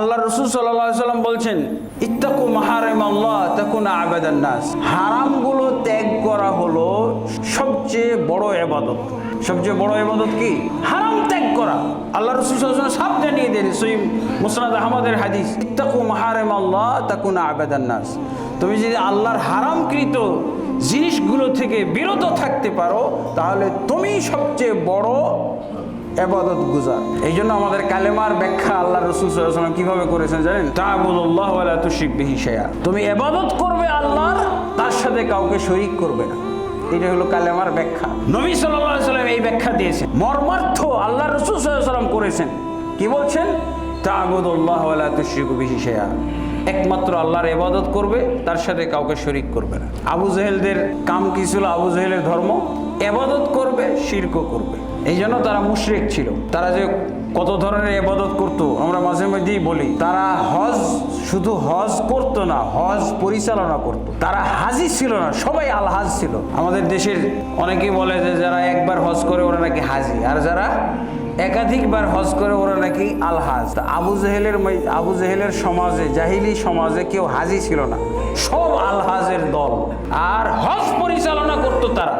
আল্লাহ রসুল সাল্লাম বলছেন, ইত্তাকু মাহারেম আল্লাহ, তাকুন আবেদান নাস। হারামগুলো ত্যাগ করা হলো সবচেয়ে বড় এবাদত সবচেয়ে বড় এবাদত কি? হারাম ত্যাগ করা। আল্লাহ রসুল সাপ জানিয়ে দেন সই মুসনাদ আহমদের হাদিস, ইত্তাকু মাহারেম আল্লাহ, তাকুন আবেদান নাস। তুমি যদি আল্লাহর হারামকৃত জিনিসগুলো থেকে বিরত থাকতে পারো, তাহলে তুমি সবচেয়ে বড় এবাদত গুজার। এই জন্য আমাদের কালেমার ব্যাখ্যা আল্লাহ রসুল সাল্লাম কীভাবে করেছেন জানেন? ওয়ালা তুশিক বিহি শাইআ। তুমি এবাদত করবে আল্লাহর, তার সাথে কাউকে শরিক করবে না। এটা হলো কালেমার ব্যাখ্যা। নবী আলাইহি সাল্লাম এই ব্যাখ্যা দিয়েছেন। মর্মার্থ আল্লাহ রসুল সাল্লাম করেছেন। কি বলছেন? তাবুদুল্লাহ ওয়ালা তুশরিকু বিহি শাইআ। একমাত্র আল্লাহর এবাদত করবে, তার সাথে কাউকে শরিক করবে না। আবু জেহেলদের কাম কি ছিল? আবু জেহেলের ধর্ম। এবাদত করবে, শিরকও করবে। এই জন্য তারা মুশরিক ছিল। তারা যে কত ধরনের এবাদত করত, আমরা মাঝে মাঝেই বলি, তারা হজ শুধু হজ করত না, হজ পরিচালনা করত। তারা হাজি ছিল না, সবাই আলহাজ ছিল। আমাদের দেশের অনেকেই বলে যে, যারা একবার হজ করে, ওরা নাকি হাজি। আর যারা একাধিকবার হজ করে ওরা নাকি আলহাজ। হাজ আবু জেহেলের আবু জেহেলের সমাজে, জাহিলি সমাজে কেউ হাজি ছিল না। সব আলহাজের দল। আর হজ পরিচালনা করতো তারা।